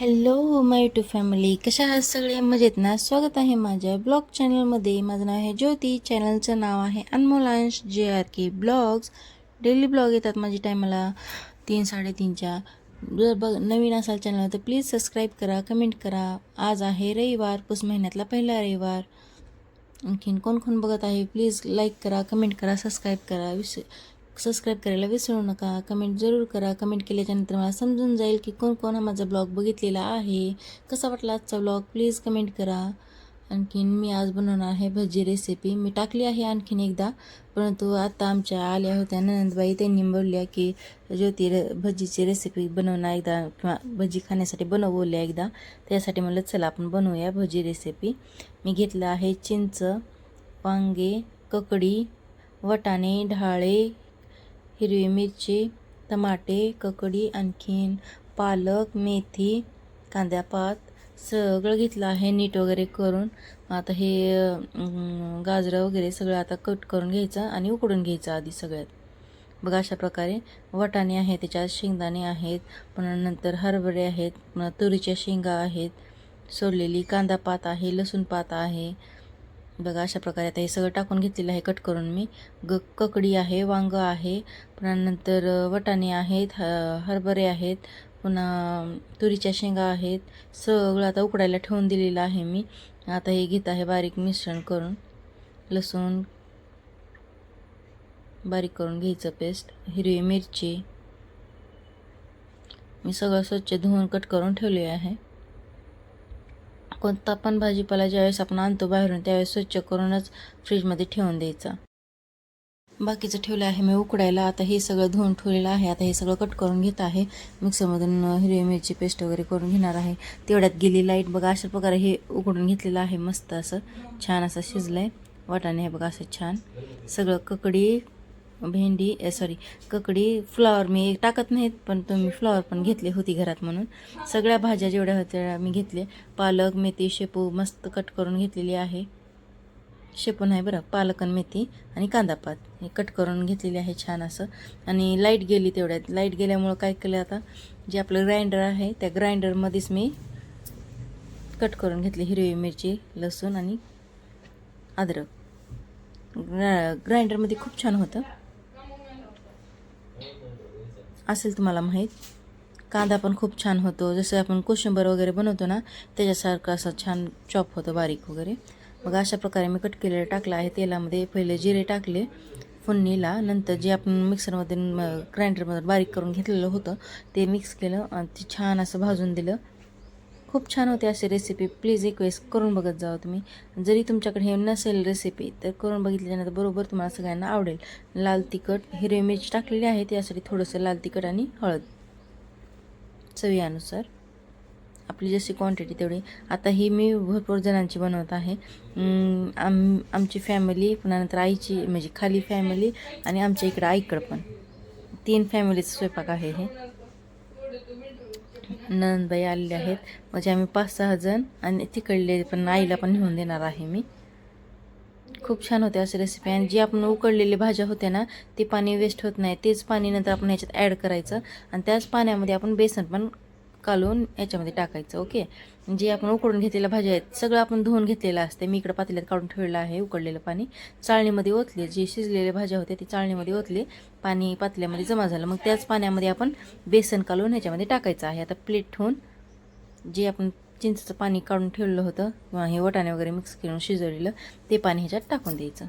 Hello माय YouTube family कशा आहात सगळे? मजेत ना? स्वागत आहे माझ्या ब्लॉग चॅनलमध्ये माझं नाव आहे ज्योती. चॅनलचं नाव आहे Anmolansh. J R K blogs daily blog येतात माझी टायमाला तीन साडेतीनच्या. जर बघ नवीन असाल चॅनल तर प्लीज सबस्क्राईब करा कमेंट करा. आज आहे रविवार. पुस महिन्यातला पहिला रविवार. आणखीन कोण कोण बघत आहे प्लीज लाईक करा कमेंट करा सबस्क्राईब करा. विस सबस्क्राईब करायला विसरू नका. कमेंट जरूर करा. कमेंट केल्याच्यानंतर मला समजून जाईल की कोण कोण हा माझा ब्लॉग बघितलेला आहे. कसा वाटला आजचा ब्लॉग प्लीज कमेंट करा. आणखीन मी आज बनवणार आहे भजी रेसिपी मी टाकली आहे आणखीन एकदा. परंतु आता आमच्या आल्या होत्या ननंदबाई. त्यांनी बोलल्या की ज्योती भजीची रेसिपी बनवणार एकदा किंवा भजी खाण्यासाठी बनवल्या एकदा. त्यासाठी म्हणलं चला आपण बनवूया भजी रेसिपी मी घेतलं आहे चिंच वांगे ककडी वटाणे ढाळे हिरवी मिरची टमाटे ककडी आणखीन पालक मेथी कांद्यापात सगळं घेतलं आहे नीट वगैरे करून. आता हे गाजरं वगैरे सगळं आता कट करून घ्यायचं आणि उकडून घ्यायचं आधी सगळ्यात. बघा अशा प्रकारे वटाणे आहेत त्याच्यात शेंगदाणे आहेत पुन्हा नंतर हरभरे आहेत पुन्हा तुरीच्या शेंगा आहेत सोडलेली कांदा पात आहे लसूण पात आहे बघा अशा प्रकारे आता हे सगळं टाकून घेतलेलं आहे कट करून मी. ग ककडी आहे वांगं आहे पुन्हा नंतर वटाणे आहेत ह हरभरे आहेत पुन्हा तुरीच्या शेंगा आहेत. सगळं आता उकडायला ठेवून दिलेलं आहे मी. आता हे घेत आहे बारीक मिश्रण करून. लसूण बारीक करून घ्यायचं पेस्ट हिरवी मिरची. मी सगळं स्वच्छ धुवून कट करून ठेवले आहे. कोणता पण भाजीपाला ज्यावेळेस आपण आणतो बाहेरून त्यावेळेस स्वच्छ करूनच फ्रीजमध्ये ठेवून द्यायचा. बाकीचं ठेवलं आहे मी उकडायला. आता हे सगळं धुवून ठेवलेलं आहे. आता हे सगळं कट करून घेत आहे. मिक्सरमधून हिरवी मिरची पेस्ट वगैरे करून घेणार आहे. तेवढ्यात गेली लाइट. बघा अशा प्रकारे हे उकडून घेतलेलं आहे. मस्त असं छान असं शिजलं आहे वाटाणे हे बघा असं छान. सगळं ककडी भेंडी सॉरी ककडी फ्लॉवर मी टाकत नाहीत पण तुम्ही फ्लॉवर पण घेतले होती घरात म्हणून. सगळ्या भाज्या जेवढ्या होत्या मी घेतले पालक मेथी शेपू मस्त कट करून घेतलेली आहे. शेपून आहे बरं पालक आणि मेथी आणि कांदापात हे कट करून घेतलेली आहे छान असं. आणि लाइट गेली तेवढ्यात. लाइट गेल्यामुळं काय केलं आता जे आपलं ग्राइंडर आहे त्या ग्राइंडरमध्येच मी कट करून घेतली हिरवी मिरची लसूण आणि अद्रक. ग्रा ग्राइंडरमध्ये खूप छान होतं. असेल तुम्हाला माहीत. कांदा पण खूप छान होतो. जसं आपण कोशिंबर वगैरे बनवतो ना त्याच्यासारखं असं छान चॉप होतं बारीक वगैरे. मग अशा प्रकारे मी कट केलेलं टाकलं आहे. तेलामध्ये पहिले जिरे टाकले फोडणीला. नंतर जे आपण मिक्सरमध्ये ग्राइंडरमध्ये बारीक करून घेतलेलं होतं ते मिक्स केलं आणि ते छान असं भाजून दिलं. खूप छान होते अशी रेसिपी प्लीज एक वेळेस करून बघत जावं तुम्ही. जरी तुमच्याकडे हे नसेल रेसिपी तर करून बघितल्यानंतर बरोबर तुम्हाला सगळ्यांना आवडेल. लाल तिखट हिरवी मिरची टाकलेली आहे त्यासाठी थोडंसं लाल तिखट आणि हळद. चवीनुसार. आपली जशी क्वांटिटी तेवढी. आता ही मी भरपूर जणांची बनवत आहे. आम आमची फॅमिली पुन्हा नंतर आईची म्हणजे खाली फॅमिली आणि आमच्या इकडं आईकडं पण. तीन फॅमिलीचं स्वयंपाक आहे हे. नंदबाई आलेले आहेत. म्हणजे आम्ही पाच सहा जण आणि तिकडले पण आईला पण नेऊन देणार आहे मी. खूप छान होते अशी रेसिपी आणि जी आपण उकडलेली भाज्या होत्या ना ते पाणी वेस्ट होत नाही. तेच पाणी नंतर आपण ह्याच्यात ॲड करायचं. आणि त्याच पाण्यामध्ये आपण बेसन पण कालून याच्यामध्ये टाकायचं ओके? जे आपण उकडून घेतलेल्या भाज्या आहेत सगळं आपण धुवून घेतलेलं असते मी इकडं पातेल्यात काढून ठेवलेलं आहे उकडलेलं पाणी. चाळणीमध्ये ओतले जे शिजलेल्या भाज्या होत्या ते चाळणीमध्ये ओतले. पाणी पातल्यामध्ये जमा झालं. मग त्याच पाण्यामध्ये आपण बेसन कालून ह्याच्यामध्ये टाकायचं आहे. आता प्लेट ठेवून जे आपण चिंचेचं पाणी काढून ठेवलेलं होतं किंवा हे वटाणे वगैरे मिक्स करून शिजवलेलं ते पाणी ह्याच्यात टाकून द्यायचं.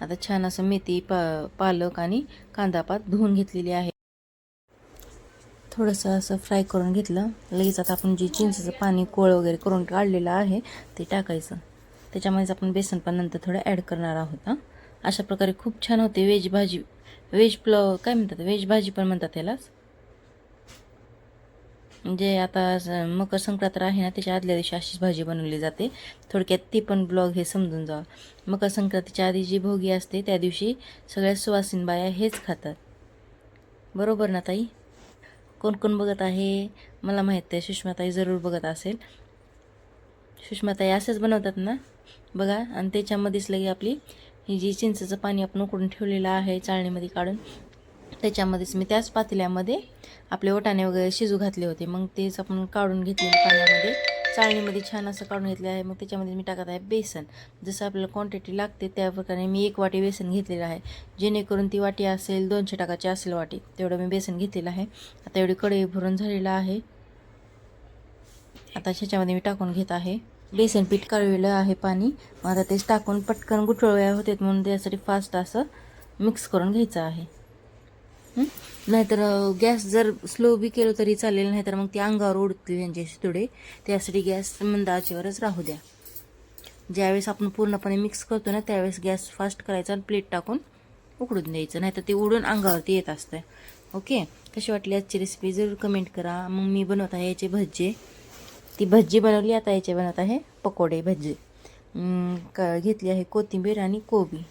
आता छान असं मेथी पा पालक आणि कांदापात धुवून घेतलेली आहे. थोडंसं असं फ्राय करून घेतलं. लगेच आता आपण जे चिंचेचं पाणी कोळ वगैरे करून काढलेलं आहे ते टाकायचं. त्याच्यामध्येच आपण बेसन पण नंतर थोडं ॲड करणार आहोत हां. अशा प्रकारे खूप छान होते व्हेज भाजी. व्हेज पुलाव काय म्हणतात? व्हेज भाजी पण म्हणतात त्यालाच म्हणजे आता मकर संक्रांत आहे ना त्याच्या आदल्या दिवशी अशीच भाजी बनवली जाते. थोडक्यात ती पण ब्लॉग हे समजून जावा. मकर संक्रांतीच्या आधी जी भोगी असते त्या दिवशी सगळ्या सुवासीन बाया हेच खातात. बरोबर ना ताई? कोण कोण बघत आहे? मला माहीत आहे सुषमाताई जरूर बघत असेल. सुषमाताई असंच बनवतात ना? बघा आणि त्याच्यामध्येच लगे आपली ही जी चिंचेचं पाणी आपण उकडून ठेवलेलं आहे चाळणीमध्ये काढून त्याच्यामध्येच मी त्याच पातेल्यामध्ये आपले वटाणे वगैरे शिजू घातले होते. मग तेच आपण काढून घेतले पाण्यामध्ये चाळणीमध्ये छान असं काढून घेतलं आहे. मग त्याच्यामध्ये मी टाकत आहे बेसन. जसं आपल्याला क्वांटिटी लागते त्या प्रकारे मी एक वाटी बेसन घेतलेलं आहे. जेणेकरून ती वाटी असेल दोनशे टाकाची असेल वाटी तेवढं मी बेसन घेतलेलं आहे. आता एवढी कढई भरून झालेलं आहे. आता ह्याच्यामध्ये मी टाकून घेत आहे. बेसन पीठ काढलेलं आहे पाणी. मग आता तेच टाकून पटकन गुठळव्या होतात म्हणून त्यासाठी फास्ट असं मिक्स करून घ्यायचं आहे. नाहीतर गॅस जर स्लो बी केलं तरी चालेल नाहीतर मग ती अंगावर उडतील यांचे थोडे. त्यासाठी गॅस मंद आचेवरच राहू द्या. ज्यावेळेस आपण पूर्णपणे मिक्स करतो ना त्यावेळेस गॅस फास्ट करायचा आणि प्लेट टाकून उकडून द्यायचं. नाहीतर ते उडून अंगावरती येत असतं. ओके? कशी वाटली आजची रेसिपी जरूर कमेंट करा. मग मी बनवत आहे याचे भज्जे ती भज्जी बनवली आता याचे बनवत आहे पकोडे भज्जे घेतली आहे कोथिंबीर आणि कोबी.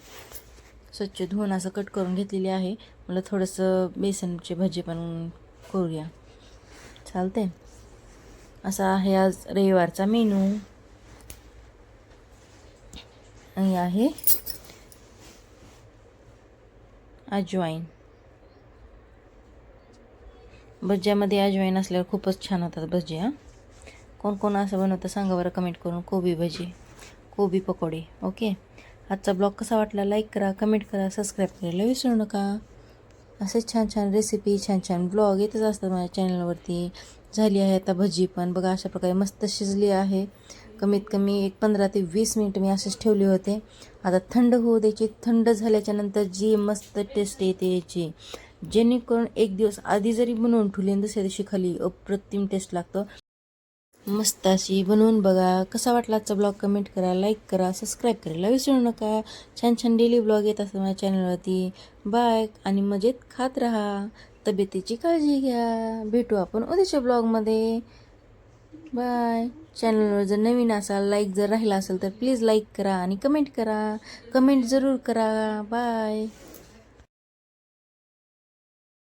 स्वच्छ धुवून असं कट करून घेतलेली आहे. मला थोडंसं बेसनचे भजी पण करूया. चालते असा आहे आज रविवारचा मेनू. आणि आहे अजवाईन. भज्यामध्ये अजवाईन असल्यावर खूपच छान होतात भजिया कोण कोण असं बनवतं सांगा बरं कमेंट करून. कोबी भजी कोबी पकोडे. ओके. आजचा ब्लॉग कसा वाटला लाईक करा कमेंट करा सबस्क्राईब करायला विसरू नका. असे छान छान रेसिपी छान छान ब्लॉग येतच असतात माझ्या चॅनलवरती झाली आहे आता भजी पण. बघा अशा प्रकारे मस्त शिजली आहे. कमीत कमी एक पंधरा ते वीस मिनिट मी असेच ठेवले होते. आता थंड होऊ द्यायची. थंड झाल्याच्यानंतर जी मस्त टेस्ट येते याची. जेणेकरून एक दिवस आधी जरी बनवून ठेवली दुसऱ्या दिवशी खाली अप्रतिम टेस्ट लागतो. मस्त अशी बनवून बघा. कसा वाटला आजचा ब्लॉग कमेंट करा लाईक करा सबस्क्राईब करायला विसरू नका. छान छान डेली ब्लॉग येत असतात माझ्या चॅनलवरती बाय आणि मजेत खात राहा. तब्येतीची काळजी घ्या. भेटू आपण उद्याच्या ब्लॉगमध्ये बाय चॅनलवर जर नवीन असाल लाईक जर राहिला असेल तर प्लीज लाईक करा आणि कमेंट करा. कमेंट जरूर करा. बाय